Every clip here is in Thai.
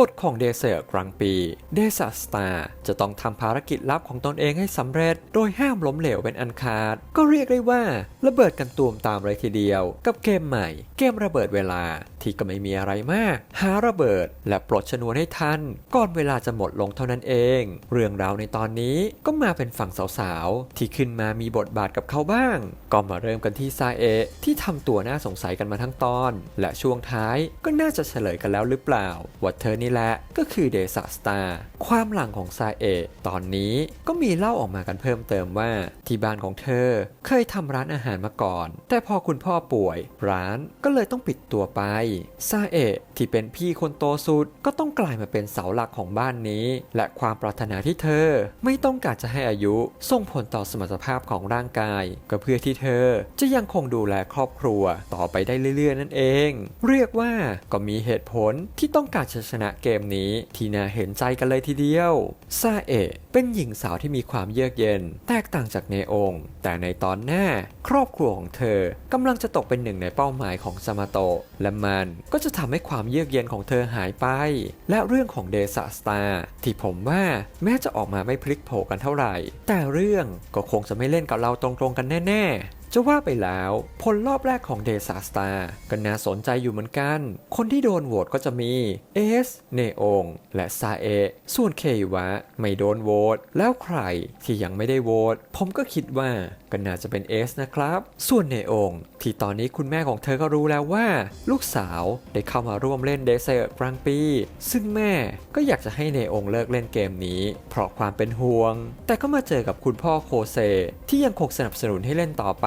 กฎของเดเซอร์กลางปี เดซ s สตาจะต้องทำภารกิจลับของตนเองให้สำเร็จ โดยห้ามล้มเหลวเป็นอันขาด ก็เรียกได้ว่าระเบิดกันตูมตามเลยทีเดียว กับเกมใหม่ เกมระเบิดเวลาที่ก็ไม่มีอะไรมาก หาระเบิดและปลดชนวนให้ทัน ก่อนเวลาจะหมดลงเท่านั้นเอง เรื่องราวในตอนนี้ก็มาเป็นฝั่งสาวๆ ที่ขึ้นมามีบทบาทกับเขาบ้าง ก็มาเริ่มกันที่ซาเอะที่ทำตัวน่าสงสัยกันมาทั้งตอน และช่วงท้ายก็น่าจะเฉลยกันแล้วหรือเปล่าว่าเธอนี่แหละก็คือเดซ s สตาร์ความหลังของซาเอะตอนนี้ก็มีเล่าออกมากันเพิ่มเติมว่า ที่บ้านของเธอเคยทำร้านอาหารมาก่อน แต่พอคุณพ่อป่วย ร้านก็เลยต้องปิดตัวไปซาเอะที่เป็นพี่คนโตสุดก็ต้องกลายมาเป็นเสาหลักของบ้านนี้ และความปรารถนาที่เธอ ไม่ต้องการจะให้อายุส่งผลต่อสมรรถภาพของร่างกาย ก็เพื่อที่เธอ จะยังคงดูแลครอบครัวต่อไปได้เรื่อยๆนั่นเอง เรียกว่าก็มีเหตุผลที่ต้องการชนะเกมนี้ที่น่าเห็นใจกันเลยทีเดียวซาเอะเป็นหญิงสาวที่มีความเยือกเย็น แตกต่างจากเนองแต่ในตอนหน้า ครอบครัวของเธอกำลังจะตกเป็นหนึ่งในเป้าหมายของซามาโตะและมันก็จะทำให้ความเยือกเย็นของเธอหายไป และเรื่องของเดซ s สตาร์ที่ผมว่าแม้จะออกมาไม่พลิกโผกันเท่าไหร่ แต่เรื่องก็คงจะไม่เล่นกับเราตรงๆกันแน่ ๆ จะว่าไปแล้วผลรอบแรกของเดซ s สตาก็น่าสนใจอยู่เหมือนกัน คนที่โดนโหวตก็จะมีเอสเนอง และซาเอส่วนเควะ ไม่โดนโหวตแล้วใครที่ยังไม่ได้โหวตผมก็คิดว่าก็น่าจะเป็นเอสนะครับ ส่วนเนองที่ตอนนี้คุณแม่ของเธอก็รู้แล้วว่า ลูกสาวได้เข้ามาร่วมเล่นเดซเซอร์กลางปี ซึ่งแม่ก็อยากจะให้เนองเลิกเล่นเกมนี้ เพราะความเป็นห่วง แต่ก็มาเจอกับคุณพ่อโคเซที่ยังคงสนับสนุนให้เล่นต่อไป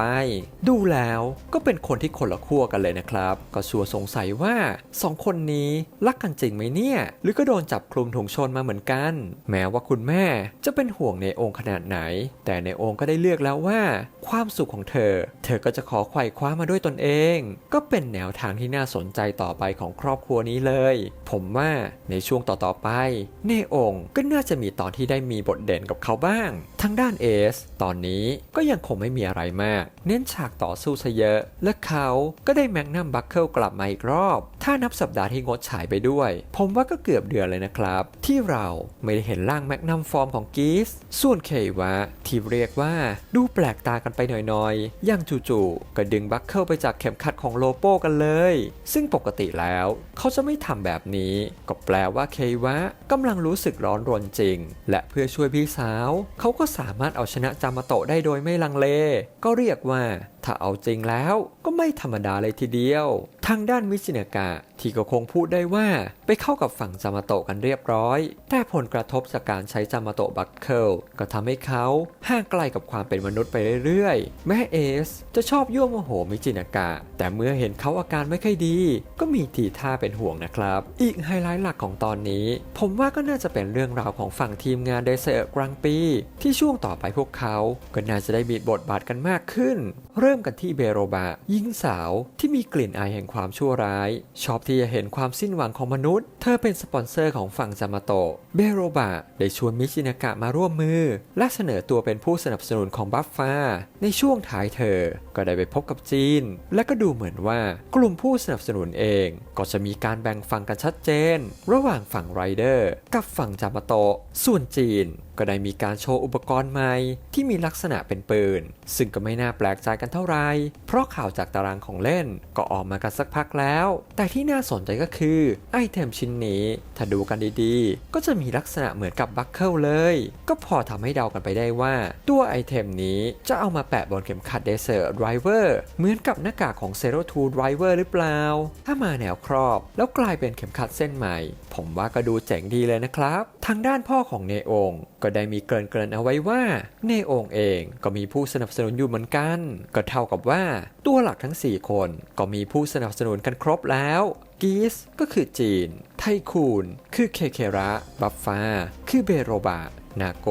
ดูแล้วก็เป็นคนที่คนละขั้วกันเลยนะครับ ก็ชัวร์สงสัยว่าสองคนนี้รักกันจริงไหมเนี่ย หรือก็โดนจับคลุมถุงชนมาเหมือนกัน แม้ว่าคุณแม่จะเป็นห่วงในองค์ขนาดไหน แต่ในองค์ก็ได้เลือกแล้วว่า ความสุขของเธอ เธอก็จะขอไขว่คว้ามาด้วยตนเอง ก็เป็นแนวทางที่น่าสนใจต่อไปของครอบครัวนี้เลย ผมว่าในช่วงต่อๆไป เนองค์ก็น่าจะมีตอนที่ได้มีบทเด่นกับเขาบ้างทั้งด้านเอส ตอนนี้ก็ยังคงไม่มีอะไรมากเน้นฉากต่อสู้ซะเยอะ และเขาก็ได้แมกนัมบัคเคิลกลับมาอีกรอบ ถ้านับสัปดาห์ที่งดฉายไปด้วย ผมว่าก็เกือบเดือนเลยนะครับ ที่เราไม่ได้เห็นร่างแมกนัมฟอร์มของกีสส่วนเควะที่เรียกว่าดูแปลกตากันไปหน่อยๆอย่างจู่ๆก็ดึงบัคเคิลไปจากเข็มขัดของโลโป้กันเลย ซึ่งปกติแล้วเขาจะไม่ทำแบบนี้ ก็แปลว่าเควะกำลังรู้สึกร้อนรนจริง และเพื่อช่วยพี่สาว เขาก็สามารถเอาชนะจามาโตะได้โดยไม่ลังเล ก็เรียกว่า Yeah. ถ้าเอาจริงแล้วก็ไม่ธรรมดาเลยทีเดียว ทางด้านมิจินากะที่ก็คงพูดได้ว่าไปเข้ากับฝั่งจามาโตะกันเรียบร้อย แต่ผลกระทบจากการใช้จามาโตะบัคเคิลก็ทำให้เขาห่างไกลกับความเป็นมนุษย์ไปเรื่อยๆ แม่เอสจะชอบยั่วโมโหมิจินากะ แต่เมื่อเห็นเขาอาการไม่ค่อยดี ก็มีทีท่าเป็นห่วงนะครับ อีกไฮไลท์หลักของตอนนี้ ผมว่าก็น่าจะเป็นเรื่องราวของฝั่งทีมงานเดซเซอร์กรังปี ที่ช่วงต่อไปพวกเขา ก็น่าจะได้มีบทบาทกันมากขึ้น เริ่มกันที่เบโรบะหญิงสาวที่มีกลิ่นอายแห่งความชั่วร้าย ชอบที่จะเห็นความสิ้นหวังของมนุษย์ เธอเป็นสปอนเซอร์ของฝั่งจามาโตะเบโรบะได้ชวนมิชินากะมาร่วมมือ และเสนอตัวเป็นผู้สนับสนุนของบัฟฟ้า ในช่วงท้ายเธอ ก็ได้ไปพบกับจีน และก็ดูเหมือนว่ากลุ่มผู้สนับสนุนเอง ก็จะมีการแบ่งฝั่งกันชัดเจน ระหว่างฝั่งไรเดอร์ กับฝั่งจามาโตะส่วนจีนก็ได้มีการโชว์อุปกรณ์ใหม่ที่มีลักษณะเป็นปืน ซึ่งก็ไม่น่าแปลกใจกันเท่าไหร่เพราะข่าวจากตารางของเล่นก็ออกมากันสักพักแล้ว แต่ที่น่าสนใจก็คือไอเทมชิ้นนี้ถ้าดูกันดีๆ ก็จะมีลักษณะเหมือนกับบัคเคิลเลย ก็พอทำให้เดากันไปได้ว่า ตัวไอเทมนี้จะเอามาแปะบนเข็มขัดเดเซอร์ไดรเวอร์เหมือนกับหน้ากากของเซโรทูไดรเวอร์หรือเปล่า ถ้ามาแนวครอบ แล้วกลายเป็นเข็มขัดเส้นใหม่ ผมว่าก็ดูเจ๋งดีเลยนะครับทางด้านพ่อของเนองก็ได้มีเกริ่นเกรินเอาไว้ว่าเนองเองก็มีผู้สนับสนุนอยู่เหมือนกัน ก็เท่ากับว่าตัวหลักทั้ง 4 คนก็มีผู้สนับสนุนกันครบแล้วกีสก็คือจีน ไทคูน คือเคเคระ บัฟฟา คือเบโรบะ นาโก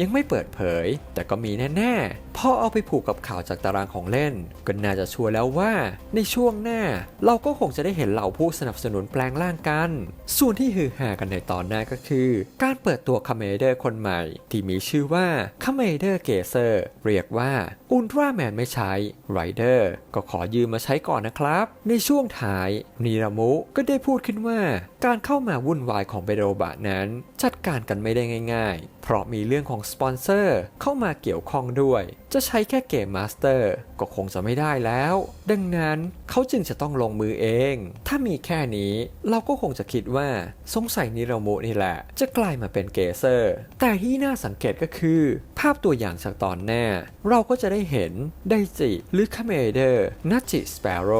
ยังไม่เปิดเผย แต่ก็มีแน่ๆพอเอาไปผูกกับข่าวจากตารางของเล่น ก็น่าจะชัวร์แล้วว่า ในช่วงหน้า เราก็คงจะได้เห็นเหล่าผู้สนับสนุนแปลงร่างกัน ส่วนที่ฮือฮากันในตอนหน้าก็คือ การเปิดตัวคาเมเดอร์คนใหม่ ที่มีชื่อว่าคาเมเดอร์เกเซอร์เรียกว่าอุลตร้าแมนไม่ใช้ไรเดอร์ก็ขอยืมมาใช้ก่อนนะครับ ในช่วงท้ายนีรามุก็ได้พูดขึ้นว่า การเข้ามาวุ่นวายของเบโรบะนั้น จัดการกันไม่ได้ง่าย ๆเพราะมีเรื่องของสปอนเซอร์เข้ามาเกี่ยวข้องด้วย จะใช้แค่เกมมาสเตอร์ก็คงจะไม่ได้แล้ว ดังนั้นเขาจึงจะต้องลงมือเอง ถ้ามีแค่นี้เราก็คงจะคิดว่าสงสัยนิรามุนี่แหละ จะกลายมาเป็นเกเซอร์ แต่ที่น่าสังเกตก็คือาพตัวอย่างจากตอนหน้า เราก็จะได้เห็นไดจิหรือคาเมเดอร์นัจิสเปโร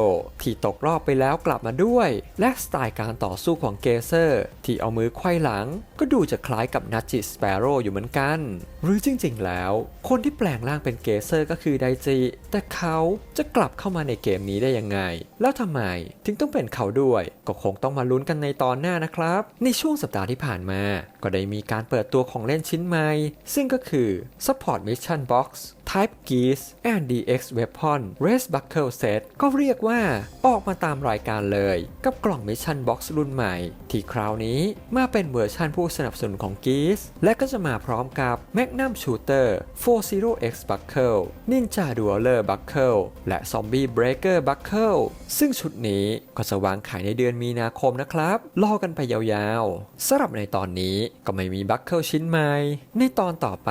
ที่ตกรอบไปแล้วกลับมาด้วย และสไตล์การต่อสู้ของเกเซอร์ ที่เอามือไขว้หลัง ก็ดูจะคล้ายกับนัจิสเปโรอยู่เหมือนกัน หรือจริงๆแล้ว คนที่แปลงร่างเป็นเกเซอร์ก็คือไดจิแต่เขาจะกลับเข้ามาในเกมนี้ได้ยังไง แล้วทำไมถึงต้องเป็นเขาด้วย ก็คงต้องมาลุ้นกันในตอนหน้านะครับ ในช่วงสัปดาห์ที่ผ่านมา ก็ได้มีการเปิดตัวของเล่นชิ้นใหม่ ซึ่งก็คือ Support Mission Box Type Geese and DX Weapon Race Buckle Set ก็เรียกว่าออกมาตามรายการเลย กับกล่อง Mission Box รุ่นใหม่ ที่คราวนี้มาเป็นเวอร์ชันผู้สนับสนุนของ Geese และก็จะมาพร้อมกับ Magnum Shooter 40X Buckle Ninja Dueler Buckle และ Zombie Breaker Buckle ซึ่งชุดนี้ก็จะวางขายในเดือนมีนาคมนะครับ รอกันไปยาวๆสำหรับในตอนนี้ก็ไม่มีบัคเกิลชิ้นใหม่ ในตอนต่อไป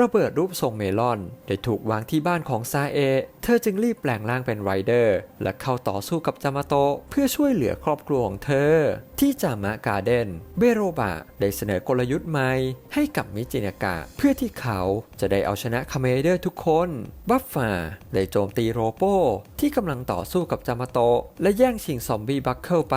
ระเบิดรูปทรงเมลอนได้ถูกวางที่บ้านของซาเอะเธอจึงรีบแปลงร่างเป็นไรเดอร์ และเข้าต่อสู้กับจามาโตะเพื่อช่วยเหลือครอบครัวของเธอ ที่จามะการ์เดนเบโรบะได้เสนอกลยุทธ์ใหม่ให้กับมิจินากะ เพื่อที่เขาจะได้เอาชนะคาเมเดอร์ทุกคน บัฟฟาได้โจมตีโรโปที่กำลังต่อสู้กับจามาโตะและแย่งชิงซอมบี้บัคเคิลไป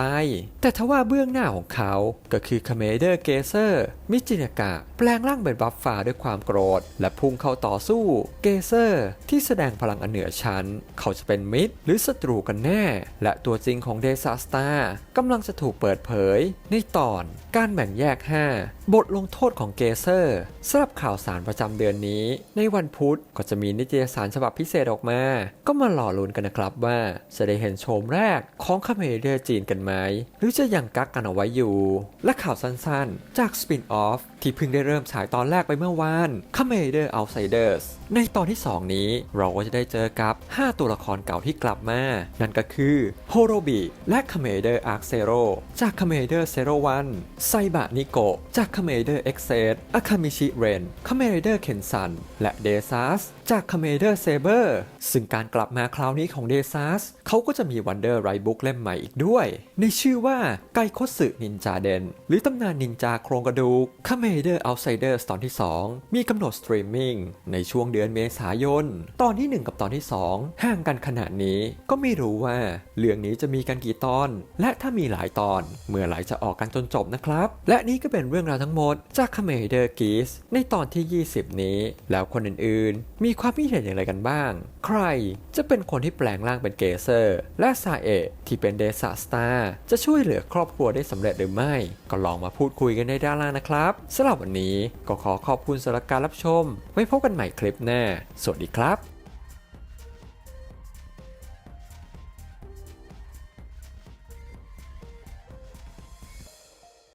แต่ทว่าเบื้องหน้าของเขาก็คือคาเมเดอร์เกเซอร์ มิจินากะ แปลงร่างเป็นบัฟฟาด้วยความโกรธ และพุ่งเข้าต่อสู้เกเซอร์ ที่แสดงพลังอันเหนือชั้นเขาจะเป็นมิตรหรือศัตรูกันแน่ และตัวจริงของเดซาสตากำลังจะถูกเปิดเผย ในตอนการแบ่งแยก 5 บทลงโทษของเกเซอร์สำหรับข่าวสารประจำเดือนนี้ ในวันพุธก็จะมีนิตยสารฉบับพิเศษออกมา ก็มาหล่อลุ้นกันนะครับว่าจะได้เห็นโฉมแรกของคาเมเดอร์จีนกันไหม หรือจะยังกักกันเอาไว้อยู่ และข่าวสั้นๆ จากสปินออฟที่เพิ่งได้เริ่มฉายตอนแรกไปเมื่อวาน c o m m a d e r Outsiders ในตอนที่ 2 นี้เราก็จะได้เจอกันบ 5 ตัวละครเก่าที่กลับมา นั่นก็คือโฮโรบิและ c o m m a d e r Arc Zero จาก c o m m a d e r Zero One ไซบะนิโกจาก c o m m a d e r X e t อาคามิชิเรน c o m m a d e r Kensan และเดซัสจาก c o m m a d e r Saber ซึ่งการกลับมาคราวนี้ของเดซัสเขาก็จะมี Wonder Right Book เล่มใหม่อีกด้วย ในชื่อว่าไกโคสึนินจาเดนหรือตำนานนินจาโครงกระดูก c o m m a d e r Outsiders ตอนที่ 2 มีกำหนดสตรีมมิ่งในช่วงเดือนเมษายน ตอนที่ 1 กับตอนที่2 ห่างกันขนาดนี้ ก็ไม่รู้ว่าเรื่องนี้จะมีกันกี่ตอน และถ้ามีหลายตอน เมื่อไหร่จะออกกันจนจบนะครับ และนี่ก็เป็นเรื่องราวทั้งหมดจาก c o m m a d e r Geese ในตอนที่ 20 นี้ แล้วคนอื่นๆ มีความคิดเห็นอย่างไรกันบ้าง ใครจะเป็นคนที่แปลงร่างเป็นเกเซอร์ และซาเอะที่เป็นเดซาสตาร์จะช่วยเหลือครอบครัวได้สำเร็จหรือไม่ ก็ลองมาพูดคุยกันในด้านล่างนะครับสำหรับวันนี้ก็ขอขอบคุณสำหรับการรับชม ไว้พบกันใหม่คลิปหน้า สวัสดีครับ